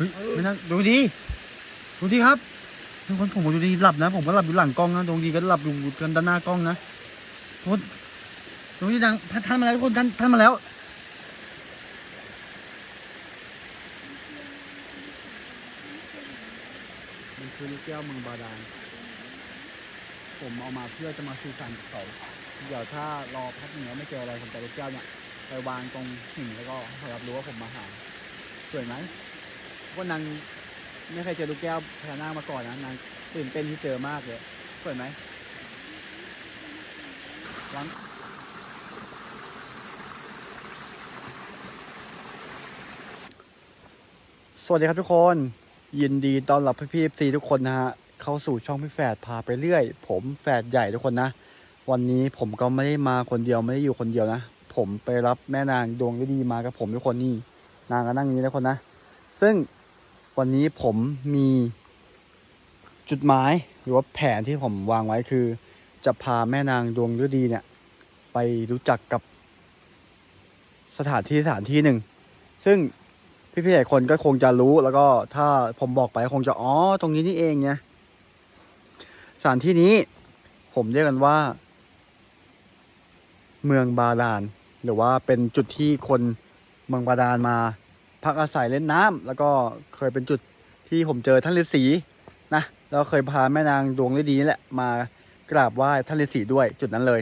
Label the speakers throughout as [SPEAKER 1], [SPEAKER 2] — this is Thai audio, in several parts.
[SPEAKER 1] เฮ้
[SPEAKER 2] ยไม่น่าดูดีดูดีครับทุกคนผมก็ดูดีหลับนะ ผมก็หลับอยู่หลังกล้องนะดวงดีก็หลับอยู่กันด้านหน้ากล้องนะทุกคนดวงดีดังท่านท่านมาแล้วทุกคนท่านท่านมาแล้วมันคือลูกแก้วเมืองบาดาลผมเอามาเพื่อจะมาสื่อสารกับเขาเดี๋ยวถ้ารอพักเหนึ่งแล้วไม่เจออะไรผมจะเอาลูกแก้วเนี่ยไปวางตรงหิ่งแล้วก็ให้รับรู้ว่าผมมาหาสวยไหม เพรานางไม่เคยเจอลูกแก้วพญานาคมาก่อนนะนางตื่นเต้นที่เจอมากเลยสวยไหมวางสวัสดีครับทุกคน ยินดีต้อนรับพี่ๆซีทุกคนนะฮะเข้าสู่ช่องพี่แฝดพาไปเรื่อย ผมแฝดใหญ่ทุกคนนะ วันนี้ผมก็ไม่ได้มาคนเดียวไม่ได้อยู่คนเดียวนะ ผมไปรับแม่นางดวงฤดีมากับผมทุกคนนี่นางก็นั่งอย่างนี้ทุกคนนะ ซึ่ง วันนี้ผมมีจุดหมายหรือว่าแผนที่ผมวางไว้คือ จะพาแม่นางดวงฤดีเนี่ย ไปรู้จักกับสถานที่สถานที่หนึ่ง ซึ่งพี่ๆหลายคนก็คงจะรู้แล้วก็ถ้าผมบอกไปคงจะอ๋อตรงนี้นี่เองเนี่ยสถานที่นี้ผมเรียกกันว่า เมืองบาดาลหรือว่าเป็นจุดที่คนเมืองบาดาลมา พักอาศัยเล่นน้ำแล้วก็เคยเป็นจุดที่ผมเจอท่านฤาษีนะแล้วเคยพาแม่นางดวงฤดีนี่แหละมากราบไหว้ท่านฤาษีด้วยจุดนั้นเลย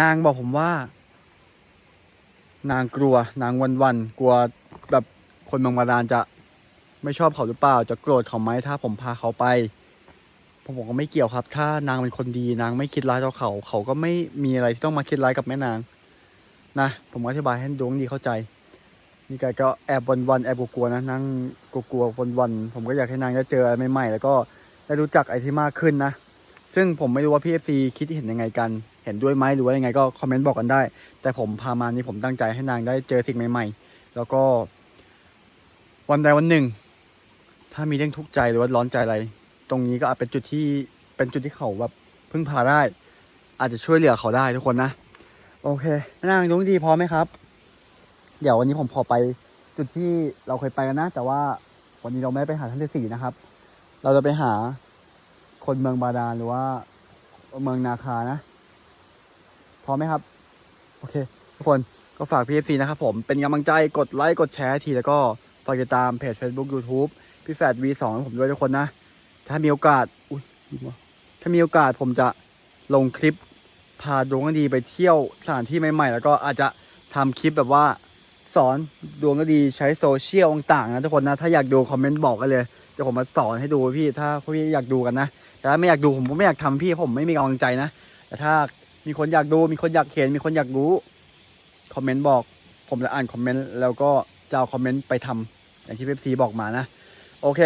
[SPEAKER 2] นางบอกผมว่า นางกลัว นางวันวันกลัวแบบคนเมืองบาดาลจะไม่ชอบเขาหรือเปล่า จะโกรธเขาไหมถ้าผมพาเขาไปผมบอกว่าไม่เกี่ยวครับ ถ้านางเป็นคนดี นางไม่คิดร้ายต่อเขา เขาก็ไม่มีอะไรที่ต้องมาคิดร้ายกับแม่นาง นะ ผมอธิบายให้ดวงดีเข้าใจ นี่แกก็แอบวันวันๆแอบกลัวๆนะนั่งกลัวๆวันวันๆผมก็อยากให้นางได้เจออะไรใหม่ๆแล้วก็ได้รู้จักไอ้ที่มากขึ้นนะ ซึ่งผมไม่รู้ว่าพี่เอฟซีคิดเห็นยังไงกัน เห็นด้วยไหมหรือว่ายังไงก็คอมเมนต์บอกกันได้ แต่ผมพามานี่ผมตั้งใจให้นางได้เจอสิ่งใหม่ ๆ แล้วก็ วันใดวันหนึ่ง ถ้ามีเรื่องทุกข์ใจหรือว่าร้อนใจอะไร ตรงนี้ก็อาจเป็นจุดที่เป็นจุดที่เขาแบบพึ่งพาได้ อาจจะช่วยเหลือเขาได้ทุกคนนะ โอเคนางดวงดีพร้อมไหมครับ เดี๋ยววันนี้ผมขอไปจุดที่เราเคยไปกันนะ แต่ว่าวันนี้เราไม่ไปหาท่านที่สี่นะครับ เราจะไปหาคนเมืองบาดาลหรือว่าเมืองนาคานะพร้อมไหมครับ โอเค ทุกคนก็ฝาก PFC นะครับผมเป็นกำลังใจกดไลค์กดแชร์ทีแล้วก็ฝากติดตามเพจ Facebook YouTube พี่แฟด V2 ให้ผมด้วยทุกคนนะ ถ้ามีโอกาสอุ้ยถ้ามีโอกาสผมจะลงคลิปพาดวงดีไปเที่ยวสถานที่ใหม่ๆ แล้วก็อาจจะทำคลิปแบบว่า สอนดวงก็ดีใช้โซเชียลต่างๆนะทุกคนนะถ้าอยากดูคอมเมนต์บอกกันเลยเดี๋ยวผมมาสอนให้ดูพี่ถ้าพี่อยากดูกันนะ แต่ถ้าไม่อยากดูผมก็ไม่อยากทำพี่ผมไม่มีกำลังใจนะ แต่ถ้ามีคนอยากดูมีคนอยากเห็นมีคนอยากรู้คอมเมนต์บอก ผมจะอ่านคอมเมนต์แล้วก็จะเอาคอมเมนต์ไปทำอย่างที่เว็บซีบอกมานะ โอเค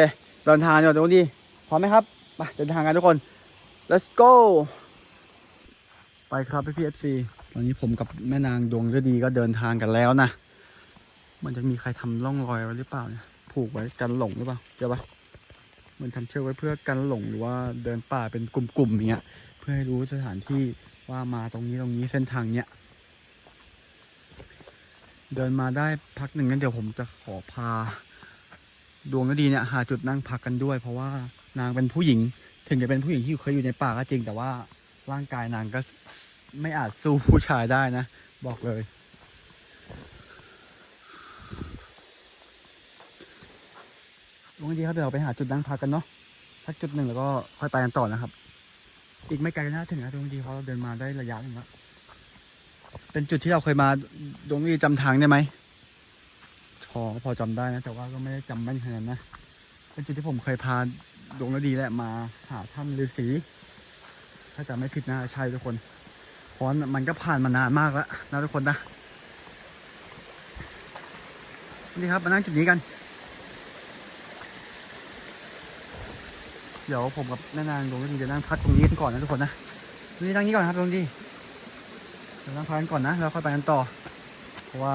[SPEAKER 2] เดินทางเดี๋ยวดวงดีพร้อมไหมครับไปเดินทางกันทุกคน let's go ไปครับพี่พีเอฟซีตอนนี้ผมกับแม่นางดวงฤดีก็เดินทางกันแล้วนะ มันจะมีใครทำร่องรอยไว้หรือเปล่าเนี่ยผูกไว้กันหลงหรือเปล่าเจอปะเหมันทำเชือกไว้เพื่อกันหลงหรือว่าเดินป่าเป็นกลุ่มๆอย่างเงี้ย เพื่อให้รู้สถานที่ว่ามาตรงนี้ตรงนี้เส้นทางเนี้ยเดินมาได้พักหนึ่งงั้นเดี๋ยวผมจะขอพา ดวงฤดีเนี่ยหาจุดนั่งพักกันด้วย เพราะว่านางเป็นผู้หญิง ถึงจะเป็นผู้หญิงที่เคยอยู่ในป่าก็จริง แต่ว่าร่างกายนางก็ไม่อาจสู้ผู้ชายได้นะ บอกเลย ดวงดีครับเดี๋ยวเราไปหาจุดนั่งพักกันเนาะสักจุดหนึ่งแล้วก็ค่อยไปกันต่อนะครับ อีกไม่ไกลนะถึงนะดวงดีเพราเราเดินมาได้ระยะหนึ่งแล้วเป็นจุดที่เราเคยมาดวงดีจำทางได้ไหมพอพอจำได้นะ แต่ว่าก็ไม่ได้จำแม่นขนาดนั้นนะเป็นจุดที่ผมเคยพาดวงฤดีแหละมาหาท่านฤาษีถ้าจำไม่ผิดนะใช่ทุกคนเพราะมันก็ผ่านมานานมากแล้วนะทุกคนนะนี่ครับมานั่งจุดนี้กัน เดี๋ยวผมกับแม่นางดวงฤดีจะนั่งพักตรงนี้กันก่อนนะทุกคนนะนี่นั่งนี้ก่อนนะครับตรงฤดีเดี๋ยวนั่งพักกันก่อนนะแล้วค่อยไปกันต่อ เพราะว่า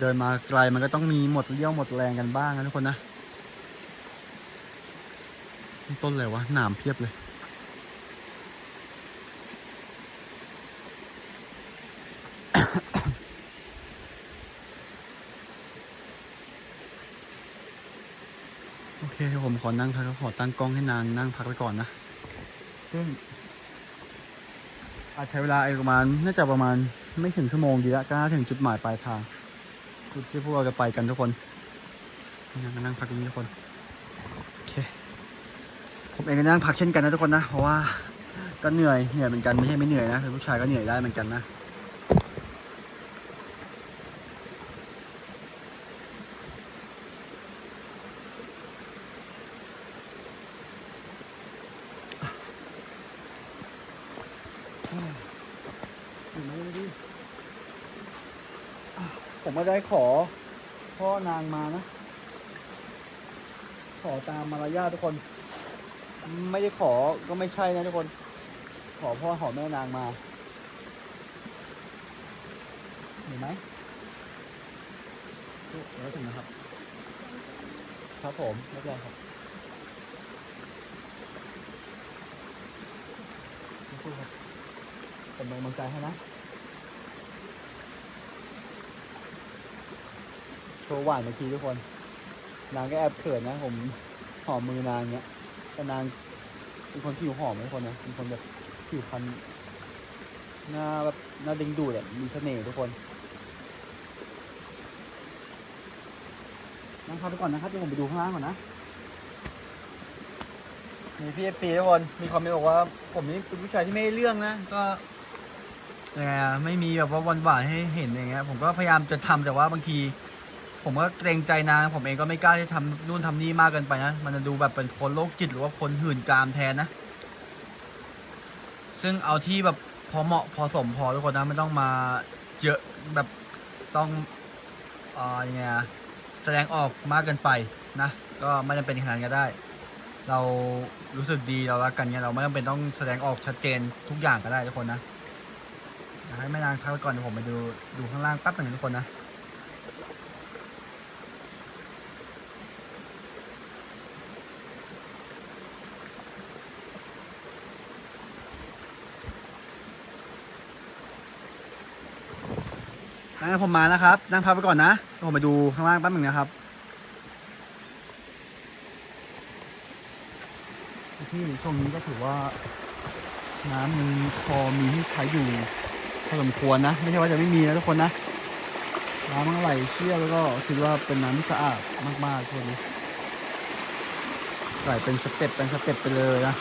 [SPEAKER 2] เดินมาไกลมันก็ต้องมีหมดเลี้ยวหมดแรงกันบ้างนะทุกคนนะ ต้นอะไรวะหนามเพียบเลย น เคผม ขอนั่งพักขอตั้งกล้องให้นางนั่งพักไปก่อนนะ ซึ่ง อาจใช้เวลาอีกประมาณน่าจะประมาณไม่ถึงชั่วโมงดีละก็น่าถึงจุดหมายปลายทางจุดที่พวกเราจะไปกันทุกคนนั่งนั่งพักตรงนี้ทุกคนโอเคผมเองก็นั่งพักเช่นกันนะทุกคนนะเพราะว่าก็เหนื่อยเหนื่อยเหมือนกันไม่ใช่ไม่เหนื่อยนะเป็นผู้ชายก็เหนื่อยได้เหมือนกันนะ ขอพ่อนางมานะ ขอตามมารยาททุกคน ไม่ได้ขอก็ไม่ใช่นะทุกคน ขอพ่อขอแม่นางมา เห็นไหมเดี๋ยวถึงนะครับ ครับผมไม่เป็นไรครับสู้ๆครับเป็นกำลังใจให้นะ โชว์หวานเมื่อกี้ทุกคน นางก็แอบเขินนะ ผมหอมมือนางเนี้ยแต่นางเป็นคนผิวหอมทุกคนนะเป็นคนแบบผิวพรรณหน้าแบบหน้าดึงดูดอะมีเสน่ห์ทุกคนนั่งพักไปก่อนนะครับเดี๋ยวผมไปดูข้างล่างก่อนนะมีพีเอฟซีทุกคนมีคอมเมนต์บอกว่าผมนี่เป็นผู้ชายที่ไม่ได้เรื่องนะก็ยังไงอะไม่มีแบบว่าวันหวานๆให้เห็นอย่างเงี้ยผมก็พยายามจะทำแต่ว่าบางที ผมก็เกรงใจนางผมเองก็ไม่กล้าที่ทำนู่นทำนี่มากเกินไปนะ มันจะดูแบบเป็นคนโรคจิตหรือว่าคนหื่นกามแทนนะ ซึ่งเอาที่แบบพอเหมาะพอสมพอทุกคนนะไม่ต้องมาเยอะแบบต้องอ่อยังไงแสดงออกมากเกินไปนะ ก็ไม่จำเป็นขนาดนั้นก็ได้ เรารู้สึกดีเรารักกันเนี่ยเราไม่จำเป็นต้องแสดงออกชัดเจนทุกอย่างก็ได้ทุกคนนะให้แม่นางพักก่อนเดี๋ยวผมไปดูดูข้างล่างแป๊บหนึ่งทุกคนนะ งั้นผมมานะครับ นั่งพักไปก่อนนะเดี๋ยวผมไปดูข้างล่างแป๊บหนึงนะครับที่ช่วงนี้ก็ถือว่า น้ำมันพอมีที่ใช้อยู่พอสมควรนะ ไม่ใช่ว่าจะไม่มีนะทุกคนนะ น้ำมันไหลเชี่ยวแล้วก็คิดว่าเป็นน้ำที่สะอาดมากๆทุกคนไหลเป็นสเต็ปเป็นสเต็ปไปเลยนะ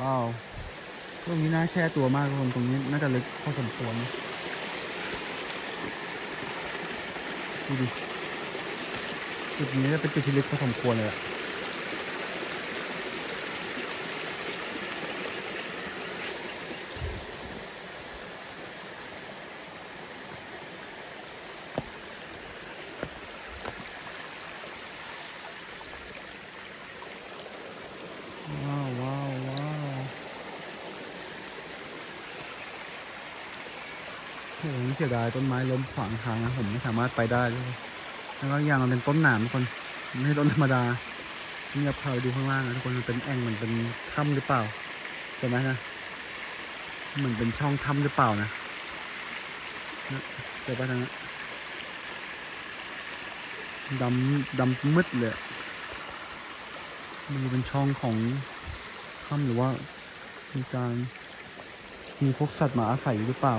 [SPEAKER 2] ว้าวตรงนี้น่าแช่ตัวมากทุกคนตรงนี้น่าจะลึกพอสมควรนะดูดิจุดนี้จะเป็นจุดที่ลึกพอสมควรเลยอะว้าวว้าวว้าวโห เสียดายต้นไม้ล้มขวางทางนะผมไม่สามารถไปได้เลยแล้วก็อย่างมันเป็นต้นหนามทุกคนไม่ใช่ต้นธรรมดานี่เราพาไปดูข้างล่างนะทุกคนมันเป็นแอ่งมันเป็นถ้ำหรือเปล่าใช่ไหมนะเหมือนเป็นช่องถ้ำหรือเปล่านะนะเจอปทางนั้นดำดำมืดเลยมันเป็นช่องของถ้ำหรือว่ามีการมีพวกสัตว์มาอาศัยอยู่หรือเปล่า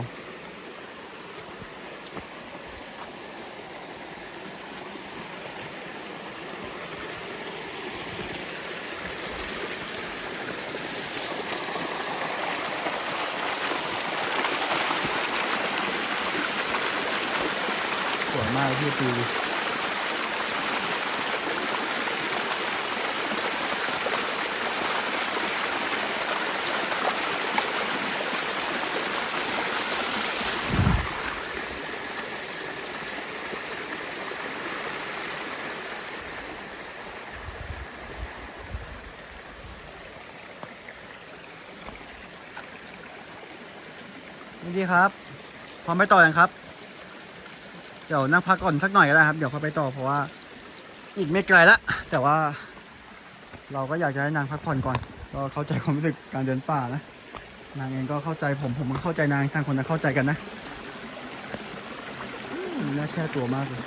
[SPEAKER 2] ส วยมากพี่ปีนี่ดีครับ พร้อมไปต่อยังครับ ดี๋ยวนั่งพักก่อนสักหน่อยก็ได้ครับ เดี๋ยวค่อไปต่อเพราะว่า อีกไม่ไกลละแต่ว่า เราก็อยากจะให้นางพักผ่อนก่อน ก็เข้าใจความรู้สึกการเดินป่านะนางเองก็เข้าใจผมผมก็เข้าใจนางทางคนจะเข้าใจกันนะน่าแช่ตัวมากเลย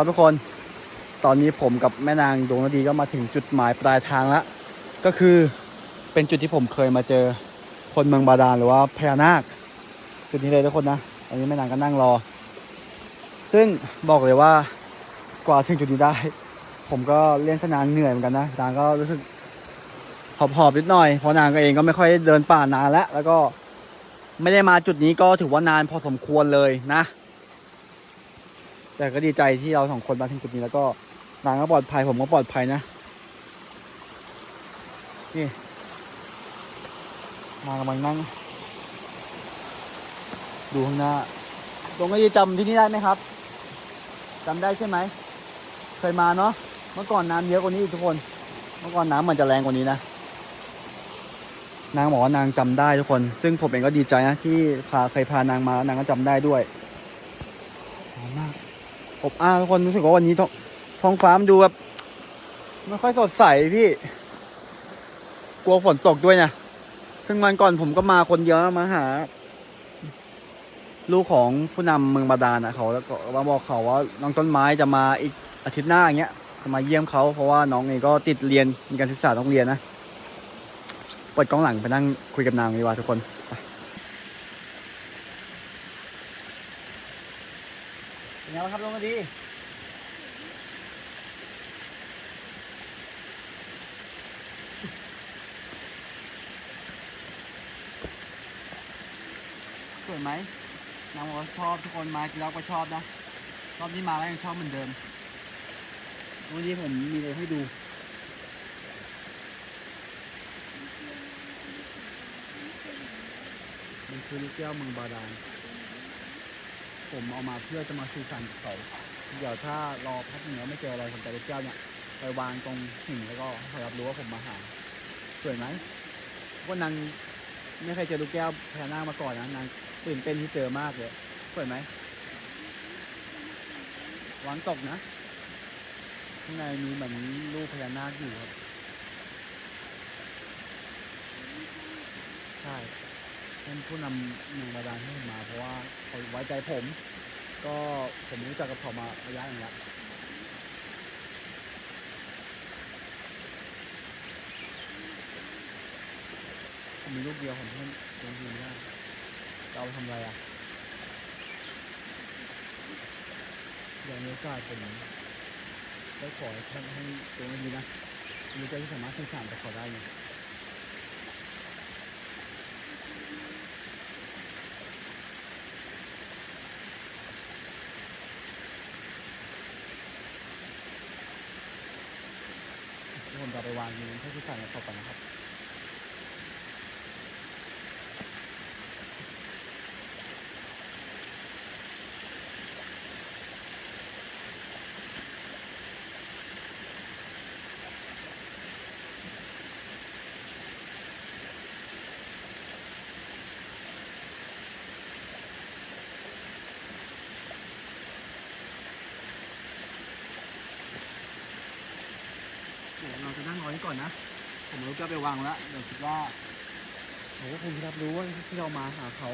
[SPEAKER 2] ครับทุกคน ตอนนี้ผมกับแม่นางดวงฤดีก็มาถึงจุดหมายปลายทางแล้วก็คือเป็นจุดที่ผมเคยมาเจอคนเมืองบาดาลหรือว่าพญานาค จุดนี้เลยทุกคนนะตอนนี้แม่นางก็นั่งรอ ซึ่งบอกเลยว่ากว่าถึงจุดนี้ได้ ผมก็เล่นสนานเหนื่อยเหมือนกันนะนางก็รู้สึกหอบๆนิดหน่อยเพราะนางก็เองก็ไม่ค่อยเดินป่านานแล้วแล้วก็ไม่ได้มาจุดนี้ก็ถือว่านานพอสมควรเลยนะ แต่ก็ดีใจที่เราสองคนมาถึงจุดนี้แล้วก็นางก็ปลอดภัยผมก็ปลอดภัยนะ นี่นางกำลังนั่ง ดูข้างหน้า ตรงนี้จำที่นี่ได้ไหมครับจำได้ใช่ไหม เคยมาเนาะ เมื่อก่อนน้ำเยอะกว่านี้อีกทุกคน เมื่อก่อนน้ำมันจะแรงกว่านี้นะ นางบอกว่านางจำได้ทุกคน ซึ่งผมเองก็ดีใจนะที่พาเคยพานางมาแล้วนางก็จำได้ด้วย อบอ้าวทุกคนรู้สึกว่าวันนี้ท้องท้องฟ้ามันดูแบบไม่ค่อยสดใสพี่ กลัวฝนตกด้วยนะเพิ่งวันก่อนผมก็มาคนเดียวนะมาหา ลูกของผู้นำเมืองบาดาลนะเขาแล้วก็มาบอกเขาว่าน้องต้นไม้จะมาอีกอาทิตย์หน้าอย่างเงี้ยจะมาเยี่ยมเขาเพราะว่าน้องเองก็ติดเรียนมีการศึกษาต้องเรียนนะเปิดกล้องหลังไปนั่งคุยกับนางดีกว่าทุกคนไป เป็นไงบ้างครับลงมาดีสวยไหมนางบอกว่าชอบทุกคนมากินแล้วก็ชอบนะรอบนี้มาแล้วยังชอบเหมือนเดิมวันนี้ผมมีอะไรให้ดูมันคือลูกแก้วเมืองบาดาล ผมเอามาเพื่อจะมาสื่อสารกับเขาเดี๋ยวถ้ารอพักเหนึ่งแล้วไม่เจออะไรผมจะเอาลูแก้วเนี่ยไปวางตรงหิ่งแล้วก็ให้รับรู้ว่าผมมาหาสวยไหมวันนั้นไม่เคยเจอลูกแก้วพญานาคมาก่อนนะนางตื่นเต้นที่เจอมากเลยสวยไหมหวังตกนะข้างในมีเหมือนรูปพญานาคอยู่ครับใช่ เป็นผู้นำเมืองบาดาลให้ผมมา เพราะว่าเขาไว้ใจผม ก็ผมรู้จักกับเขามาระยะหนึ่งแล้วผมมีลูกเดียวผมเพิ่งลงทุนได้จะเอาไปทำอะไรอะอย่างนี้โอกาสผมได้ขอให้ท่านให้ตัวนี้นะมีใจที่สามารถสื่อสารกับเขาได้ มจะเอาอยู่ให้สื่สารกับเขาก่อนนะครับ เดี๋ยวเราจะนั่งรอนี้ ก่อนนะ ผมรู้ก็ไปวางแล้วเดี๋ยวคิดว่าเขาก็คงจะรับรู้ว่าที่เรามาหาเขา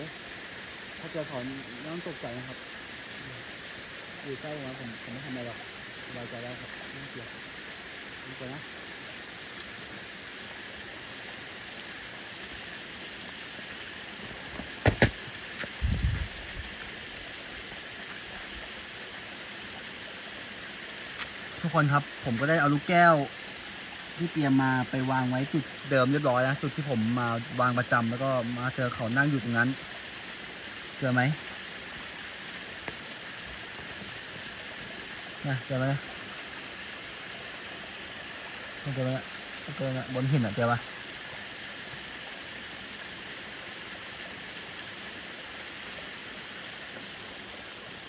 [SPEAKER 2] ถ้าเจอเขาไม่ต้องตกใจนะครับอยู่ใกล้ผมผมผมไม่ทำอะไรหรอกสบายใจได้ครับไม่เกี่ยวดูก่อนนะทุกคนครับผมก็ได้เอาลูกแก้ว ที่เตรียมมาไปวางไว้จุดเดิมเรียบร้อยแล้วจุดที่ผมมาวางประจำแล้วก็มาเจอเขานั่งอยู่ตรงนั้น เจอไหมนะเจอไหมนะเจอไหมนะเจอไหมนะบนหินอะเจอปะ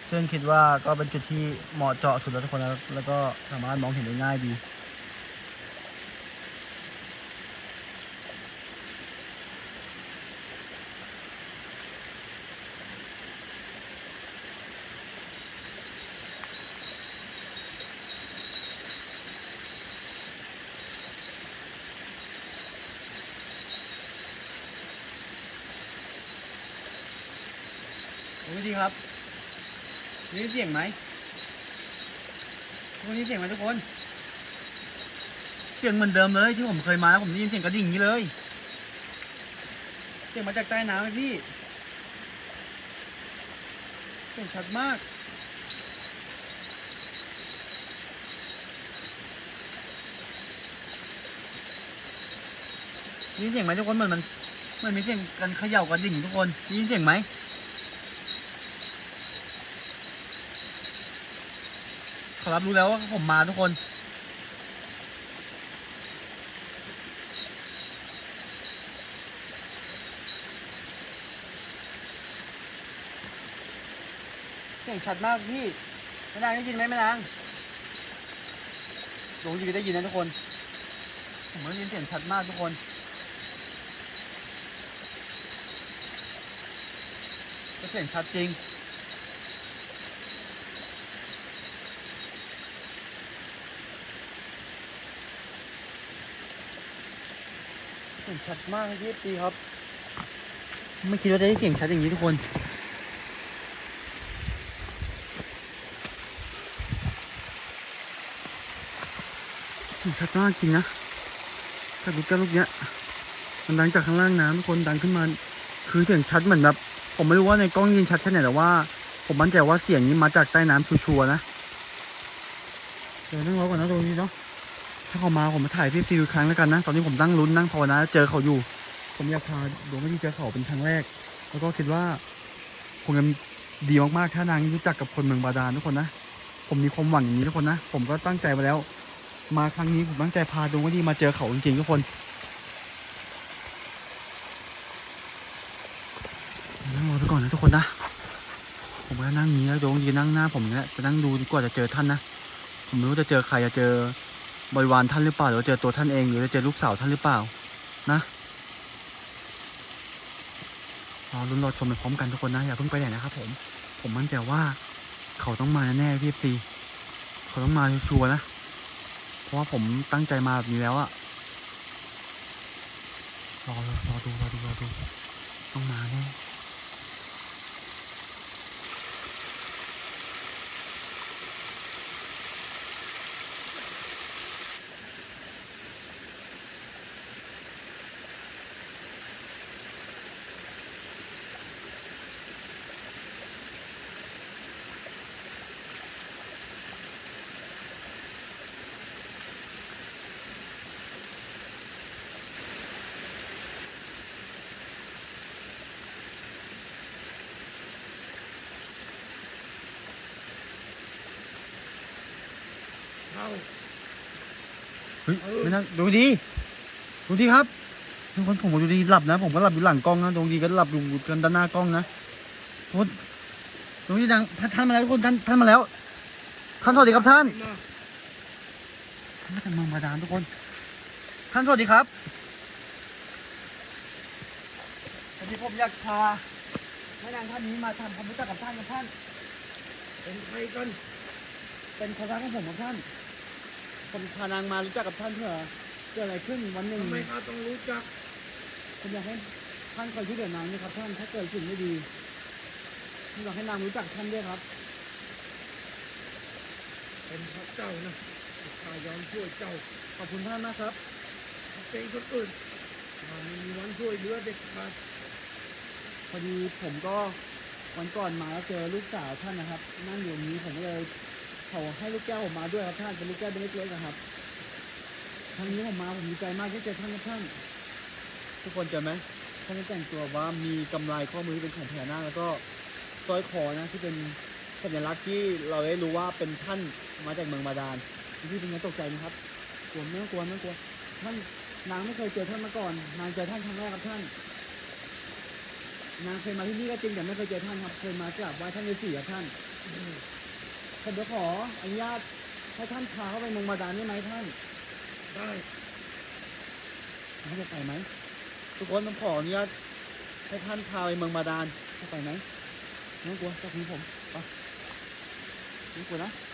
[SPEAKER 2] ซึ่งคิดว่าก็เป็นจุดที่เหมาะเจาะสุดแล้วทุกคนแล้วแล้วก็สามารถมองเห็นได้ง่ายดี โอ้ยดีครับได้ยินเสียงไหมทุกคนได้เสียงไหมทุกคน เสียงเหมือนเดิมเลยที่ผมเคยมาผมได้ยินเสียงกระดิ่งอย่างนี้เลย เสียงมาจากใต้น้ำเลยพี่ เสียงชัดมากได้ยินเสียงไหมทุกคนเหมือนมันเหมันมีเสียงกันเขย่ากระดิ่งทุกคนได้ยินเสียงไหม เขารับรู้แล้วว่าผมมาทุกคน เสียงชัดมากพี่แม่นางได้ยินไหมแม่นางหลวงดีได้ยินนะทุกคน ผมได้ยินเสียงชัดมากทุกคนเสียงชัดจริง สียงชัดมากเลยพี่ตีครับ ไม่คิดว่าจะได้เสียงชัดอย่างนี้ทุกคนเสียงชัดมากจริงนะกับลูกแก้วลูกเนี้ยมันดังจากข้างล่างน้ำทุกคนดังขึ้นมา คือเสียงชัดเหมือนแบบ ผมไม่รู้ว่าในกล้องยินชัดแค่ไหนแต่ว่า ผมมั่นใจว่าเสียงนี้มาจากใต้น้ำชัวร์ๆนะเดี๋ยวนั่งรอก่อนนะตรงนี้เนาะ ถ้าเขามาผมมาถ่ายพี่ฟิวครั้งแล้วกันนะ ตอนนี้ผมนั่งลุ้นนั่งภาวนาเจอเขาอยู่ ผมอยากพาดวงวิธีเจอเขาเป็นครั้งแรก แล้วก็คิดว่าคงจะดีมากๆถ้านางรู้จักกับคนเมืองบาดาลทุกคนนะ ผมมีความหวังอย่างนี้ทุกคนนะ ผมก็ตั้งใจมาแล้ว มาครั้งนี้ผมตั้งใจพาดวงวิธีมาเจอเขาจริงๆทุกคนนั่งรอไปก่อนนะทุกคนนะ ผมก็นั่งอย่างนี้แล้วดวงวิธีนั่งหน้าผมเนี่ยจะนั่งดูดีกว่าจะเจอท่านนะ ผมไม่รู้จะเจอใครจะเจอ บริวารท่านหรือเปล่าหรือเจอตัวท่านเองหรือเจอลูกสาวท่านหรือเปล่า นะรอลุ้นรอชมไปพร้อมกันทุกคนนะอย่าเพิ่งไปไหนนะครับผมผมมั่นใจว่าเขาต้องมาแน่ๆพี่ซีเขาต้องมาชัวร์นะ เพราะว่าผมตั้งใจมาแบบนี้แล้วอะรอรอรอดูรอดูรอดูต้องมาแน่
[SPEAKER 1] เฮ้
[SPEAKER 2] ยไม่น่าดูดีดูดีครับทุกคนผมดูดีหลับนะ ผมก็หลับอยู่หลังกล้องนะดูดีก็หลับอยู่กันด้านหน้ากล้องนะทุกคนดูดีดังท่านมาแล้วทุกคนท่านท่านมาแล้ว ท่านสวัสดีครับท่านท่านมาจากเมืองบาดาลทุกคน ท่านสวัสดีครับวันนี้ผมอยากพาแม่นางท่านนี้มาทำความรู้จักกับท่านกับท่าน
[SPEAKER 1] เป็นใครกัน
[SPEAKER 2] เป็นคณะของผมครับท่าน ผมพานางมารู้จักกับท่านเพื่อเกิดอะไรขึ้นวันหนึ่ง
[SPEAKER 1] ทำไมข้าต้องรู้จัก
[SPEAKER 2] ผมอยากให้ท่านคอยช่วยเหลือนางนะครับ ท่านถ้าเกิดสิ่งไม่ดีผมอยากให้นางรู้จักท่านด้วยครับ
[SPEAKER 1] เป็นพระเจ้านะข้ายอมช่วยเจ้า
[SPEAKER 2] ขอบคุณท่านมากครับ
[SPEAKER 1] เป็นคนอื่นข้าไม่มีวันช่วยเหลือเด็กขาด
[SPEAKER 2] พอดีผมก็วันก่อนมาแล้วเจอลูกสาวท่านนะครับ นั่งอยู่ตรงนี้ผมก็เลย เขาให้ลูกแก้วผมมาด้วยครับท่านเป็นลูกแก้วเป็นเล็กๆนะครับครั้งนี้ผมมาผมดีใจมากที่เจอท่านครับท่านทุกคนเจอไหมท่านได้แต่งตัวว่ามีกำไรข้อมือที่เป็นของพญานาคแล้วก็สร้อยคอนะที่เป็นสัญลักษณ์ที่เราได้รู้ว่าเป็นท่านมาจากเมืองบาดาลที่เป็นไงตกใจไหมครับกลัวไม่ต้องกลัวไม่ต้องกลัวท่านนางไม่เคยเจอท่านมาก่อน นางเจอท่านครั้งแรกครับท่าน นางเคยมาที่นี่ก็จริงแต่ไม่เคยเจอท่านครับ เคยมากราบไหว้ท่านฤาษีครับท่าน ผมจะขออนุญาตให้ท่านพาเข้าไปเมืองบาดาลได้ไหมท่าน
[SPEAKER 1] ได้
[SPEAKER 2] ท่านจะไปไหมทุกคนผมขออนุญาตให้ท่านพาไปเมืองบาดาลจะไปไหมไม่ต้องกลัวจับมือผมไปไม่ต้องกลัวนะ